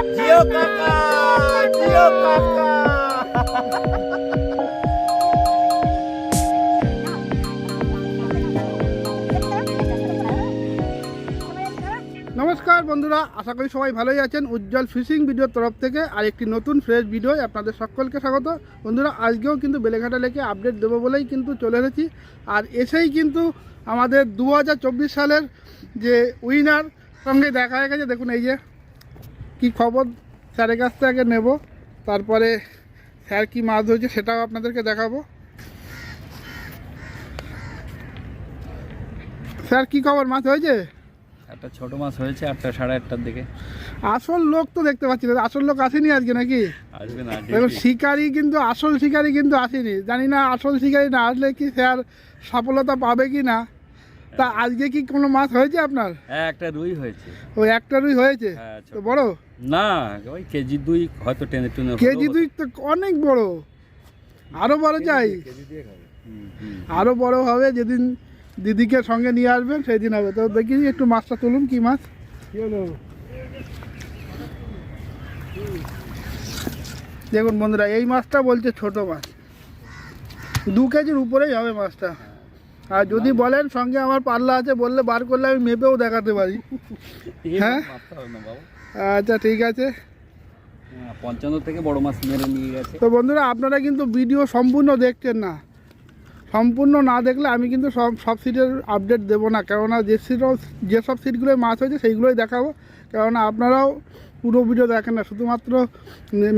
নমস্কার বন্ধুরা, আশা করি সবাই ভালোই আছেন। উজ্জ্বল ফিশিং ভিডিওর তরফ থেকে আর একটি নতুন ফ্রেশ ভিডিও আপনাদের সকলকে স্বাগত। বন্ধুরা, আজকেও কিন্তু বেলেঘাটা লেকে আপডেট দেবো বলেই কিন্তু চলে এসেছি। আর এসেই কিন্তু আমাদের দু হাজার চব্বিশ সালের যে উইনার সঙ্গে দেখা হয়ে গেছে, দেখুন এই যে। কি খবর? স্যারের কাছ থেকে আগে নেব। তারপরে স্যার কি মাছ ধরেছে সেটাও আপনাদেরকে দেখাবো। স্যার কি খবর? মাছ হয়েছে? একটা ছোট মাছ হয়েছে আটটা সাড়ে আটটার দিকে। আসল লোক তো দেখতে পাচ্ছি না। আসল লোক আসেনি আজকে নাকি? আসবে না দেখুন শিকারি কিন্তু আসল শিকারি কিন্তু আসেনি। জানি না আসল শিকারি না আসলে কি স্যার সফলতা পাবে কি না। তা আজকে কি কোনো মাছ হয়েছে আপনার? হ্যাঁ একটা রুই হয়েছে। ওই একটারই হয়েছে? হ্যাঁ। তো বড়? না ওই কেজি দুই হয়তো টেনে টুনে কেজি দুই তো অনেক বড়। আরও বড় চাই। হুম, হুম। বড় হবে যেদিন দিদিকে সঙ্গে নিয়ে আসবেন সেই দিন হবে। তো দেখি একটু মাছটা তুলুন কি মাছ? দেখুন বন্ধুরা এই মাছটা বলছে ছোট মাছ। দু কেজির উপরেই হবে মাছটা। আর যদি বলেন সঙ্গে আমার পাল্লা আছে বললে বার করলে আমি মেপেও দেখাতে পারি। হ্যাঁ? আচ্ছা ঠিক আছে। হ্যাঁ, পঞ্চান্ন থেকে বড় মাছ মেরে নিয়ে গেছে। তো বন্ধুরা আপনারা কিন্তু ভিডিও সম্পূর্ণ দেখছেন না। সম্পূর্ণ না দেখলে আমি কিন্তু সব সব সিটের আপডেট দেবো না। কেননা যে সিট যেসব সিটগুলোয় মাছ হয়েছে সেইগুলোই দেখাবো। কেননা আপনারাও পুরো ভিডিও দেখেন না শুধুমাত্র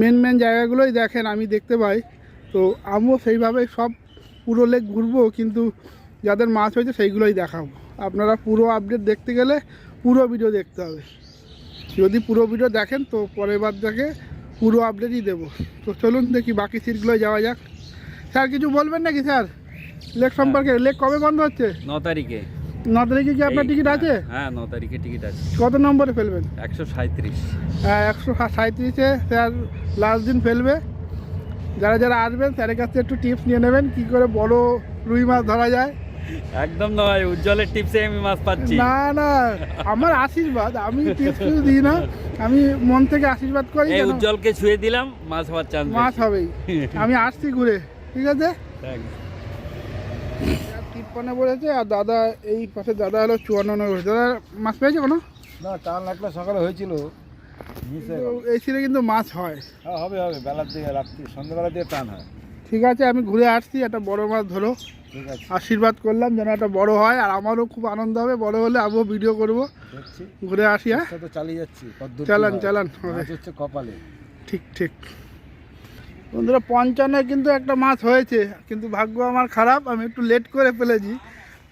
মেন মেন জায়গাগুলোই দেখেন আমি দেখতে পাই। তো আমিও সেইভাবে সব পুরো লেক ঘুরবো কিন্তু যাদের মাছ হয়েছে সেইগুলোই দেখাবো আপনারা পুরো আপডেট দেখতে গেলে পুরো ভিডিও দেখতে হবে। যদি পুরো ভিডিও দেখেন তো পরের বার থেকে পুরো আপডেটই দেবো। তো চলুন দেখি বাকি সিটগুলো যাওয়া যাক। স্যার কিছু বলবেন নাকি স্যার? লেক সম্পর্কে? লেক কবে বন্ধ হচ্ছে? ন তারিখে। ন তারিখে কি আপনার টিকিট আছে? হ্যাঁ ন তারিখে টিকিট আছে। কত নম্বরে ফেলবেন? একশো সাঁত্রিশ হ্যাঁ একশো সাঁত্রিশে স্যার লাস্ট দিন ফেলবে। যারা যারা আসবেন স্যারের কাছ থেকে একটু টিপস নিয়ে নেবেন। কি করে বড় রুই মাছ ধরা যায়। একদম নয় উজ্জ্বলের টিপসে আমি মাছ পাচ্ছি। না না আমার আশীর্বাদ আমি টিপস দিই না আমি মন থেকে আশীর্বাদ করি এই উজ্জ্বলকে ছুঁয়ে দিলাম মাছ হওয়ার চান্স মাছ হবেই। আমি আসছি ঘুরে ঠিক আছে? তিপ্পান্ন বলেছে আর দাদা এই পাশে দাদা হলো চুয়ান্ন বলেছে। দাদা মাছ পেয়েছে কোনো? না টান লাগলে সকালে হয়েছিল। এই সিরে কিন্তু মাছ হয়। হ্যাঁ হবে হবে বেলার দিকে রাত্রি সন্ধ্যাবেলার দিকে টান হয়। ঠিক আছে আমি ঘুরে আসছি একটা বড় মাছ ধরো। আশীর্বাদ করলাম যেন একটা বড় হয় আর আমারও খুব আনন্দ হবে বড় হলে আমিও ভিডিও করব। ঘুরে আসি হ্যাঁ? চালিয়ে যাচ্ছি চালান চালান হচ্ছে কপালে। ঠিক ঠিক। বন্ধুরা পঞ্চান্ন কিন্তু একটা মাছ হয়েছে কিন্তু ভাগ্য আমার খারাপ আমি একটু লেট করে ফেলেছি।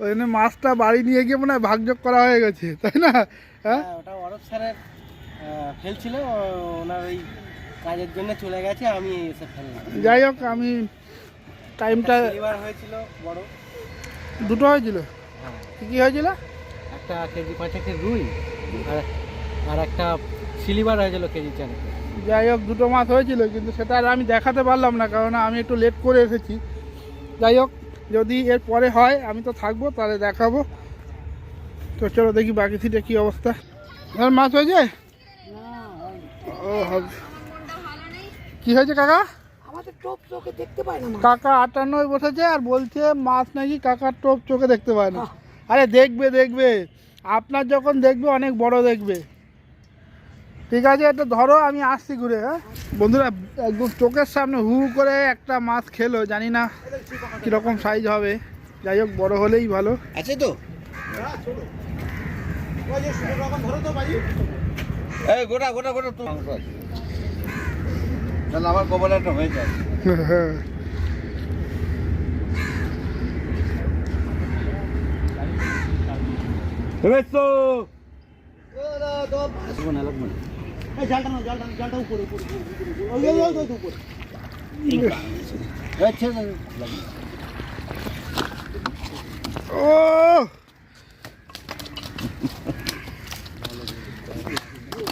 ওই জন্য মাছটা বাড়ি নিয়ে গিয়ে মনে হয় ভাগযোগ করা হয়ে গেছে তাই না? হ্যাঁ? হ্যাঁ ওটা অরব স্যারের আহ, ফেলছিল ওনার ওই কাজের জন্য চলে গেছে আমি এসে ফেললাম। যাই হোক আমি টাইমটা এবার হয়েছিল বড়। দুটো হয়েছিল? হ্যাঁ। কী কী হয়েছিল? একটা কেজি পাঁচেকের রুই আর আর একটা সিলিভার হয়েছিল কেজি চারেক। যাই হোক দুটো মাছ হয়েছিল কিন্তু সেটা আর আমি দেখাতে পারলাম না কারণ আমি একটু লেট করে এসেছি। যাই হোক যদি এর পরে হয় আমি তো থাকব তাহলে দেখাবো। তো চলো দেখি বাকি সিটে কী অবস্থা। আর মাছ হয়েছে? ও হবে। কি হয়েছে কাকা? আমাদের টোপ চোখে দেখতে পাই না কাকা আটান্নয় বসেছে আর বলছে মাছ নাকি কাকার টোপ চোখে দেখতে পায় না। আরে দেখবে দেখবে। আপনার যখন দেখবে অনেক বড় দেখবে। ঠিক আছে এটা ধরো আমি আসছি ঘুরে হ্যাঁ? বন্ধুরা একদম চোখের সামনে হু হু করে একটা মাছ খেলো জানি না কীরকম সাইজ হবে। যাই হোক বড় হলেই ভালো। আছে তো? গোটা গোটা গোটা তো মাংস আছে। তাহলে আমার কপালে একটা হয়ে যায়।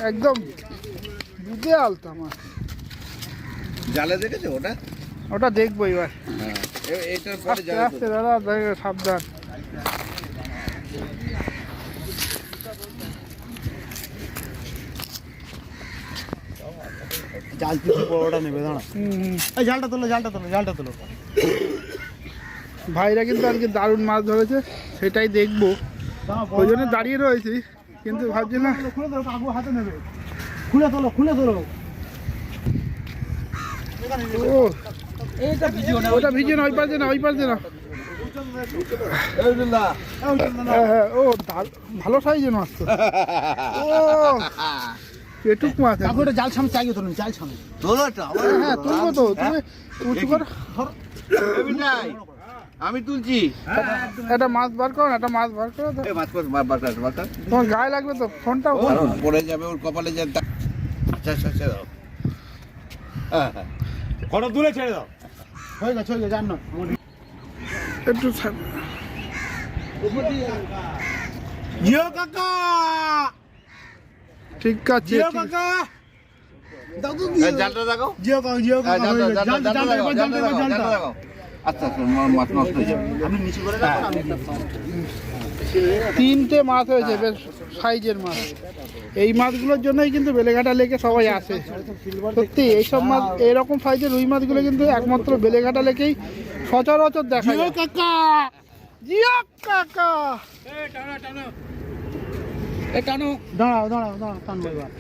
একদম দুধে আলতা মাছ জালে দেখেছ ওটা? ওটা দেখব এবার। হ্যাঁ এটার পরে আস্তে দাদা সাবধান। জাল বড়টা নেবে দাঁড়া। এই জালটা তোলো জালটা তোলো জালটা তোলো। ভাইরা কিন্তু আজকে দারুণ মাছ ধরেছে সেটাই দেখব। ওই জন্য দাঁড়িয়ে রয়েছি কিন্তু ভাবছি না খুলে তোলো কাকু হাতে নেবে। খুলে তোলো খুলে তোলো। ও ওটা ভিজে না ওই পাশে না ওই পাশে না। হ্যাঁ হ্যাঁ ও ভালো সাইজের মাছ তো। ও মাছ কাকু ওটা জাল সামনে চাইয়ে তোলো জাল সামনে। হ্যাঁ হ্যাঁ তুলবো তো তুমি উঁচু করো আমি নাই। আমি তুলছি। একটা মাছ বার করো একটা মাছ বার করো। তো এই মাছ কর মাছ বাটা বাটা তোমার গায়ে লাগবে তো ফোনটা পড়ে যাবে ওর কপালে যে আচ্ছা আচ্ছা আচ্ছা দাও হ্যাঁ হ্যাঁ। ফটো তুলে ছেড়ে দাও। হয়ে গেছে হয়ে গেছে আর না। একটু জিও কাকা! ঠিক আছে জিও ঠিক। আছে। কাকা জালটা দেখাও জিও কাকা জিও কাকা জালটা গেছে। জালটা জালটা জালটা জালটা আচ্ছা আচ্ছা মাছ নষ্ট হয়ে যাবে। আপনি নিচে করে হ্যাঁ। রাখুন তিনটে মাছ হয়েছে বেশ সাইজের মাছ। এই মাছগুলোর জন্যই কিন্তু বেলেঘাটা লেকে সবাই আসে। সত্যি এইসব মাছ এরকম সাইজের রুই মাছগুলো কিন্তু একমাত্র বেলেঘাটা লেকেই সচরাচর দেখা যায়। কাকা! জিও কাকা! দাঁড়াও দাঁড়াও দাঁড়াও টানবো এবার।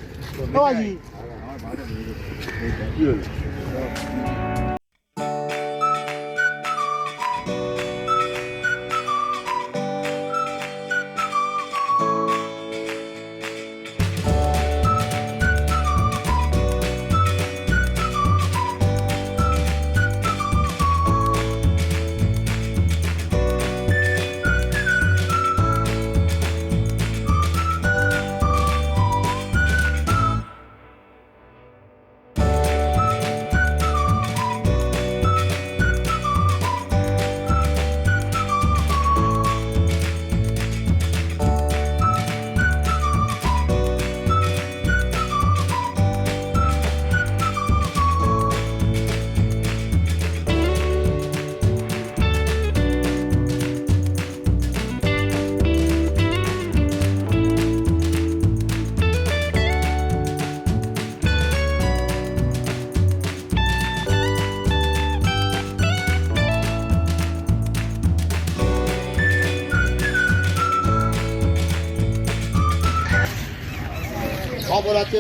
আছে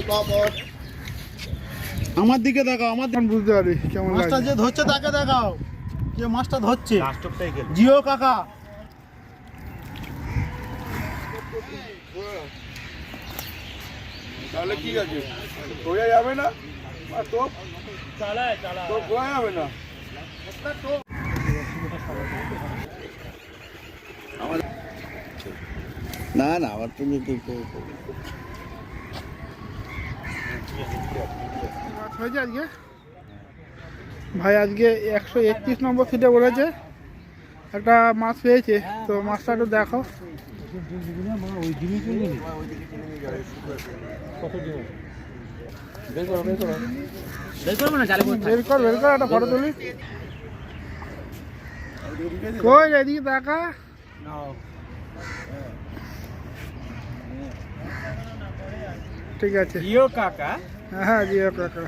আমার দিকে দেখাও আমার দিকে বুঝতে পারি কেমন মাছটা যে ধরছে তাকে দেখাও। যে মাছটা ধরছে? জিও কাকা। তাহলে কি আছে? বোঝা যাবে না? আর তো তো বোঝা যাবে না? আমার- না না আবার তুমি কি হয়েছে আজকে? ভাই, আজকে একশো একত্রিশ নম্বর সিটে বলেছে। একটা মাছ পেয়েছে, তো মাছটা একটু দেখো। একটা ফটো তুলি। কই দেখা ঠিক আছে। জিও কাকা। হ্যাঁ জিও কাকা।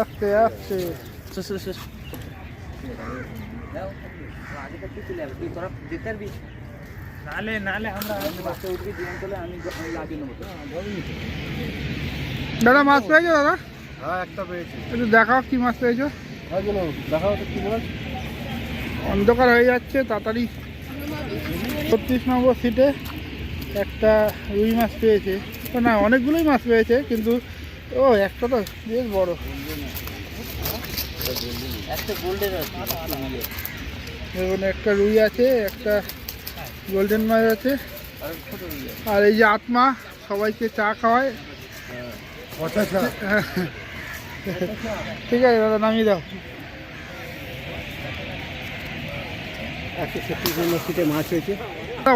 আস্তে আস্তে নালে নালে আমরা দাদা মাছ পেয়েছ দাদা? হ্যাঁ একটা পেয়েছি। একটু দেখাও কি মাছ পেয়েছ। দেখাও তো কি মাছ। অন্ধকার হয়ে যাচ্ছে তাড়াতাড়ি। ছত্রিশ নম্বর সিটে একটা রুই মাছ পেয়েছে। না অনেকগুলোই মাছ পেয়েছে কিন্তু ও একটা তো বেশ বড়। একটা গোল্ডেন দেখুন একটা রুই আছে একটা গোল্ডেন মাছ আছে। আর এই যে আত্মা সবাইকে চা খাওয়ায়। ঠিক আছে দাদা নামিয়ে দাও। একশো ছত্রিশ নম্বর সিটে মাছ হয়েছে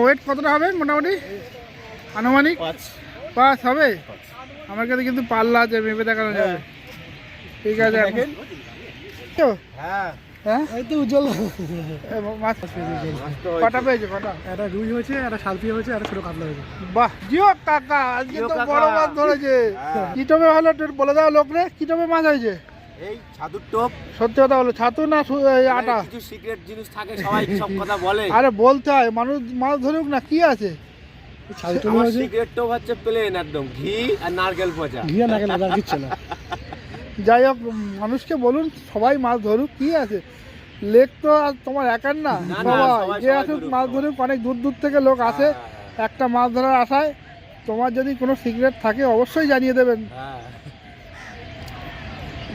ওয়েট কতটা হবে মোটামুটি? আনুমানিক? পাঁচ। হবে? আমার কাছে কিন্তু পাল্লা আছে মেপে দেখানো যাবে। ঠিক আছে এখন। হ্যাঁ। হ্যাঁ? এই তো উজ্জ্বল। মাছ কটা পেয়েছে কটা? একটা রুই হয়েছে একটা শালপি হয়েছে একটা ছোট কাতলা হয়েছে। বাহ জিও কাকা আজকে জিও তো বড় মাছ ধরেছে। হ্যাঁ। কি টবে হলো বলে দাও লোক রে কি টবে মাছ হয়েছে? এই ছাতুর টোপ। সত্যি কথা বলো ছাতু না আটা? কিছু সিক্রেট জিনিস থাকে সবাই সব কথা বলে। আরে বলতে হয় মানুষ মাছ ধরুক না কি আছে? আমার সিক্রেট টোপ হচ্ছে প্লেন একদম ঘি আর নারকেল পচা। ঘিয়া না গেলে আর কিচ্ছু না। যাই হোক মানুষকে বলুন সবাই মাছ ধরুক কি আছে? লেক তো আর তোমার একার না। সবাই যে আসুক মাছ ধরুক অনেক দূর দূর থেকে লোক আসে হ্যাঁ, একটা মাছ ধরার আশায়। তোমার যদি কোনো সিক্রেট থাকে অবশ্যই জানিয়ে দেবেন। হ্যাঁ।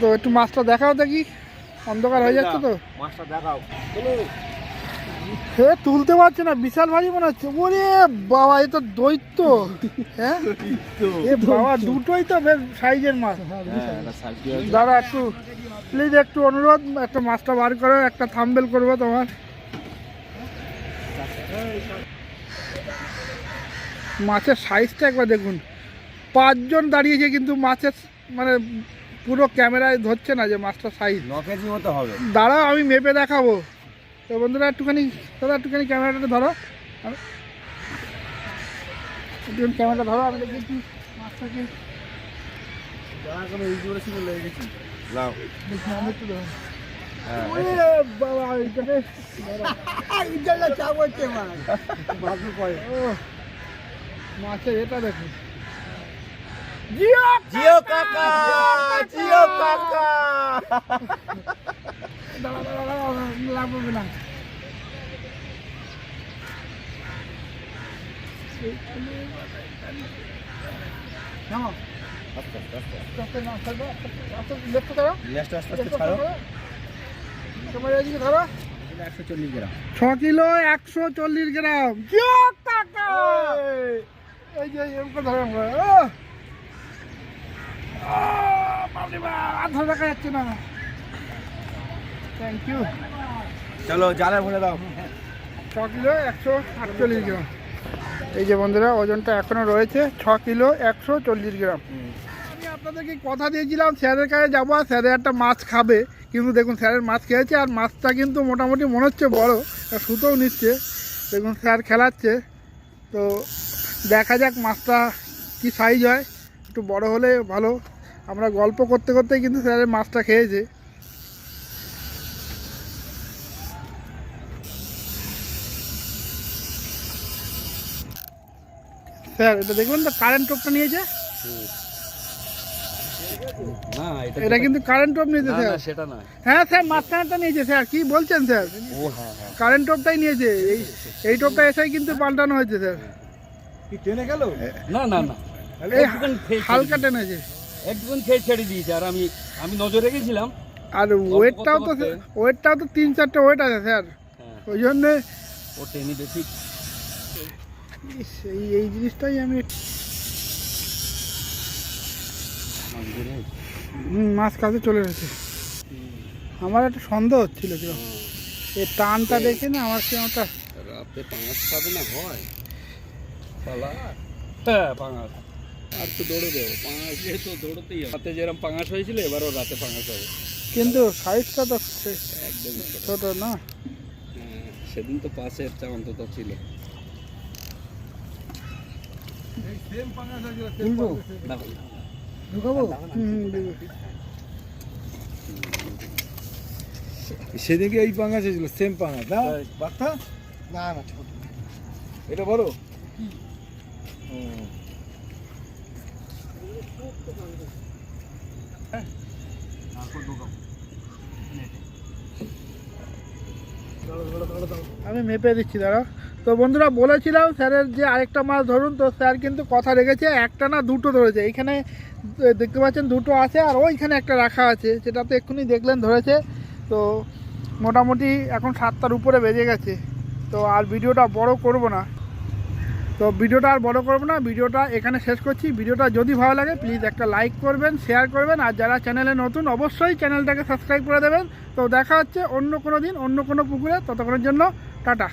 তো একটু মাছটা দেখাও দেখি। অন্ধকার হয়ে যাচ্ছে তো। মাছটা দেখাও। সে তুলতে পারছে না বিশাল ভারী মনে হচ্ছে ওরে বাবা এ তো দৈত্য। হ্যাঁ এ বাবা দুটোই তো বেশ সাইজের মাছ। দাদা একটু প্লিজ একটু অনুরোধ একটা মাছটা বার করো একটা থাম্বেল করব তোমার। মাছের সাইজটা একবার দেখুন। পাঁচজন দাঁড়িয়েছে কিন্তু মাছের মানে পুরো ক্যামেরায় ধরছে না যে মাছটা সাইজ। ন কেজি মতো হবে। দাঁড়াও আমি মেপে দেখাবো। তো বন্ধুরা একটুখানি দাদা একটুখানি ক্যামেরাটা ধরো। একটুখানি ক্যামেরাটা ধরো আমি দেখি একটু মাছটাকে হ্যাঁ। মাছের এটা দেখুন জিও জিও কাকা! জিও কাকা! দাঁড়া দাঁড়া দাঁড়া লাগবে না ছ কিলো একশো চল্লিশ গ্রাম। এই! যে এরকম ধরে ধরে রাখা যাচ্ছে না থ্যাংক ইউ চলো, জালে ছ কিলো একশো আটচল্লিশ গ্রাম। এই যে বন্ধুরা, ওজনটা এখনও রয়েছে ছ কিলো একশো চল্লিশ গ্রাম। আমি আপনাদেরকে কথা দিয়েছিলাম, স্যারের কাছে যাব আর স্যারের একটা মাছ খাবে। কিন্তু দেখুন, স্যারের মাছ খেয়েছে আর মাছটা কিন্তু মোটামুটি মনে হচ্ছে বড় সুতোও নিচ্ছে। দেখুন, স্যার খেলাচ্ছে। তো দেখা যাক মাছটা কি সাইজ হয়। একটু বড় হলে ভালো। আমরা গল্প করতে করতেই কিন্তু স্যারের মাছটা খেয়েছে। স্যার এটা দেখবেন তো কারেন্ট টোপটা নিয়েছে? না এটা কিন্তু কারেন্ট টোপ নিয়েছে স্যার। সেটা না হ্যাঁ স্যার নিয়েছে স্যার। কি বলছেন স্যার? ও হ্যাঁ হ্যাঁ। কারেন্ট টোপটাই নিয়েছে। এই এই টোপটা এসেই কিন্তু পাল্টানো হয়েছে স্যার। কি টেনে গেল? না না না। এই হালকা টেনেছে। দিয়েছে। খেয়ে ছেড়ে দিয়েছে। আর আমি আমি নজর রেখেছিলাম। আর ওয়েটটাও তো। ওয়েটটাও তো তিন চারটে ওয়েট আছে স্যার। হ্যাঁ। ওই জন্যে ও টেনে ইস, এই এই জিনিসটাই আমি মাছ কাছে চলে গেছে আমার একটা সন্দেহ হচ্ছিল কি এই টানটা দেখে না আমার কি একটা রাতে পাঙাশ খাবে না হয়? পালা। হ্যাঁ পাঙাশ। আর তো দৌড়ে দেবো পাঙাশ। যেহেতু দৌড়তেই হবে। রাতে যেরকম পাঙাশ হয়েছিল এবারও রাতে পাঙাশ হবে। কিন্তু সাইজটা তো সে- একদম ছোট। না। হ্যাঁ, সেদিন তো পাশে একটা অন্তত ছিল। হুম হুম। সেদিকে এই পাঙ্গাস ছিল সেম পাঙ্গাস না বাচ্চা? না না ছোট। এটা বড়? আমি মেপে দিচ্ছি, দাঁড়া। তো বন্ধুরা, বলেছিলাম স্যারের যে আরেকটা মাছ ধরুন, তো স্যার কিন্তু কথা রেখেছে, একটা না দুটো ধরেছে। এখানে দেখতে পাচ্ছেন দুটো আছে, আর ওইখানে একটা রাখা আছে, সেটা তো এক্ষুনি দেখলেন ধরেছে। তো মোটামুটি এখন সাতটার উপরে বেজে গেছে। তো আর ভিডিওটা বড় করব না। তো ভিডিওটা আর বড় করব না, ভিডিওটা এখানে শেষ করছি। ভিডিওটা যদি ভালো লাগে প্লিজ একটা লাইক করবেন শেয়ার করবেন, আর যারা চ্যানেলে নতুন, অবশ্যই চ্যানেলটাকে সাবস্ক্রাইব করে দেবেন। তো দেখা হচ্ছে অন্য কোনো দিন, অন্য কোনো পুকুরে, ততক্ষণের জন্য, টাটা।